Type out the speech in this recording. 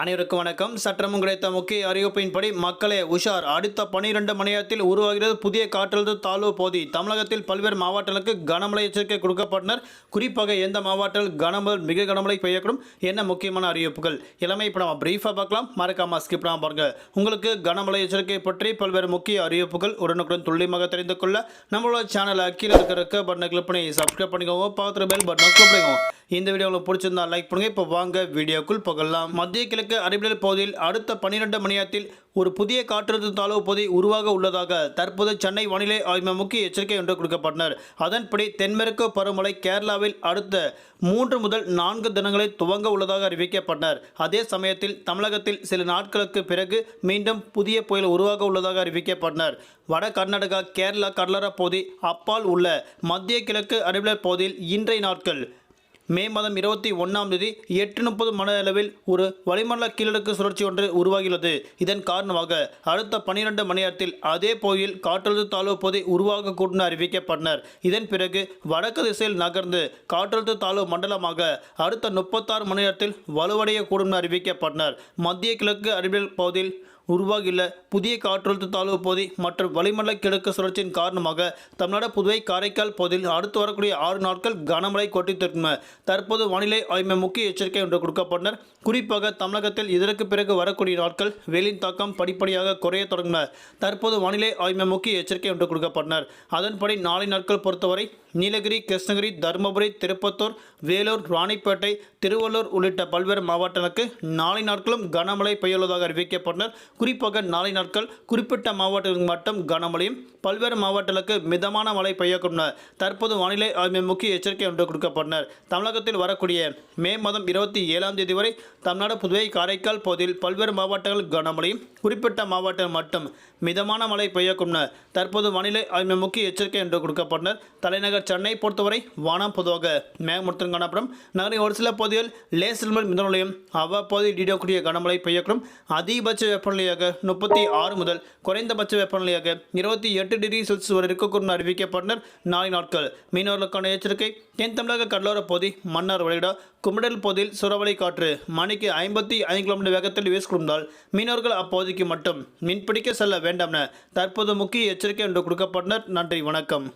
அனைவருக்கும் வணக்கம். சற்றமும் கிடைத்த முக்கிய அறிவிப்பின்படி மக்களே உஷார். அடுத்த பனிரெண்டு மணி நேரத்தில் உருவாகிறது புதிய காற்றழுத்த தாழ்வு பகுதி. தமிழகத்தில் பல்வேறு மாவட்டங்களுக்கு கனமழை எச்சரிக்கை கொடுக்கப்பட்டனர். குறிப்பாக எந்த மாவட்டத்தில் கனமழை மிக கனமழை பெய்யக்கூடும் என்ன முக்கியமான அறிவிப்புகள்? எல்லாமே இப்போ நம்ம பிரீஃபாக பார்க்கலாம். மறக்காம ஸ்கிப் பண்ணாமல் பாருங்க. உங்களுக்கு கனமழை எச்சரிக்கை பற்றி பல்வேறு முக்கிய அறிவிப்புகள் உடனுக்குடன் துல்லியமாக தெரிந்து கொள்ள நம்மளோட சேனலை கீழே இருக்கிற பட்டனை கிளிக் பண்ணி சப்ஸ்கிரைப் பண்ணிக்கோங்க. பார்த்துட்டு பெல் பட்டனை கிளிக் பண்ணிக்கோங்க. இந்த வீடியோ உங்களுக்கு பிடிச்சிருந்தா லைக் பண்ணுங்க. இப்போ வாங்க வீடியோக்குள் போகலாம். மத்திய கிழக்கு அறிவியல் பகுதியில் அடுத்த பன்னிரெண்டு மணி நேரத்தில் ஒரு புதிய காற்றழுத்த தாழ்வு பகுதி உருவாக உள்ளதாக தற்போது சென்னை வானிலை ஆய்வு முக்கிய எச்சரிக்கை ஒன்று கொடுக்கப்பட்டனர். அதன்படி தென்மேற்கு பருவமழை கேரளாவில் அடுத்த மூன்று முதல் நான்கு தினங்களில் துவங்க உள்ளதாக அறிவிக்கப்பட்டனர். அதே சமயத்தில் தமிழகத்தில் சில நாட்களுக்கு பிறகு மீண்டும் புதிய புயல் உருவாக உள்ளதாக அறிவிக்கப்பட்டனர். வட கர்நாடகா கேரளா கடலோரப் பகுதி அப்பால் உள்ள மத்திய கிழக்கு அறிவியல் பகுதியில் இன்றைய நாட்கள் மே மாதம் இருபத்தி ஒன்றாம் தேதி எட்டு முப்பது மணி அளவில் ஒரு வளிமண்டல கீழடுக்கு சுழற்சி ஒன்று உருவாகியுள்ளது. இதன் காரணமாக அடுத்த பன்னிரண்டு மணி நேரத்தில் அதே பகுதியில் காற்றழுத்த தாழ்வு பகுதி உருவாகக்கூடும் அறிவிக்கப்பட்டனர். இதன் பிறகு வடக்கு திசையில் நகர்ந்து காற்றழுத்த தாழ்வு மண்டலமாக அடுத்த முப்பத்தாறு மணி நேரத்தில் வலுவடையக்கூடும் அறிவிக்கப்பட்டனர். மத்திய கிழக்கு அறிவியல் பகுதியில் உருவாகியுள்ள புதிய காற்றழுத்த தாழ்வு பகுதி மற்றும் வளிமண்டல கிழக்கு சுழற்சியின் காரணமாக தமிழ்நாடு புதுவை காரைக்கால் பகுதியில் அடுத்து வரக்கூடிய ஆறு நாட்கள் கனமழை கொட்டித்திருக்கும் தற்போது வானிலை ஆய்வு முக்கிய எச்சரிக்கை ஒன்று கொடுக்கப்பட்டனர். குறிப்பாக தமிழகத்தில் இதற்கு பிறகு வரக்கூடிய நாட்கள் வெயிலின் தாக்கம் படிப்படியாக குறைய தொடங்கின. தற்போது வானிலை ஆய்வு முக்கிய எச்சரிக்கை ஒன்று கொடுக்கப்பட்டனர். அதன்படி நாளை நாட்கள் பொறுத்தவரை நீலகிரி கிருஷ்ணகிரி தருமபுரி திருப்பத்தூர் வேலூர் ராணிப்பேட்டை திருவள்ளூர் உள்ளிட்ட பல்வேறு மாவட்டங்களுக்கு நாளை நாட்களும் கனமழை பெய்யுள்ளதாக அறிவிக்கப்பட்டனர். குறிப்பாக நாளை நாட்கள் குறிப்பிட்ட மாவட்டங்களுக்கு மட்டும் கனமழையும் பல்வேறு மாவட்டங்களுக்கு மிதமான மழை பெய்யக்கும் தற்போது வானிலை ஆய்வு முக்கிய எச்சரிக்கை ஒன்று கொடுக்கப்பட்டனர். தமிழகத்தில் வரக்கூடிய மே மாதம் இருபத்தி ஏழாம் தேதி வரை தமிழ்நாடு புதுவை காரைக்கால் பகுதியில் பல்வேறு மாவட்டங்கள் கனமழையும் குறிப்பிட்ட மாவட்டம் மட்டும் மிதமான மழை பெய்யக்கும் தற்போது வானிலை ஆய்வு முக்கிய எச்சரிக்கை என்று கொடுக்கப்பட்டனர். தலைநகர் சென்னை பொறுத்தவரை வானம் பொதுவாக மேகமூர்த்தம் காணப்படும். நகரின் ஒரு சில பகுதிகள் லேசில் முதல் மிதமலையும் அவ்வப்போது இடியக்கூடிய கனமழை பெய்யக்கூடும். அதிகபட்ச வெப்பநிலையாக முப்பத்தி ஆறு முதல் குறைந்தபட்ச வெப்பநிலையாக இருபத்தி எட்டு டிகிரி செல்சியஸ் வரை இருக்கக்கூடும் அறிவிக்கப்பட்டனர் நாளை நாட்கள் மீனவர்களுக்கான எச்சரிக்கை. தென் தமிழக கடலோர பகுதி மன்னார் வளைகுடா குமடல் பகுதியில் சுறவலை காற்று மணிக்கு ஐம்பத்தி ஐந்து கிலோமீட்டர் வேகத்தில் வீசிக்கொண்டால் மீனவர்கள் அப்பகுதிக்கு மட்டும் மீன்பிடிக்க செல்ல வேண்டாம் என தற்போது முக்கிய எச்சரிக்கை என்று கொடுக்கப்பட்டனர். நன்றி வணக்கம்.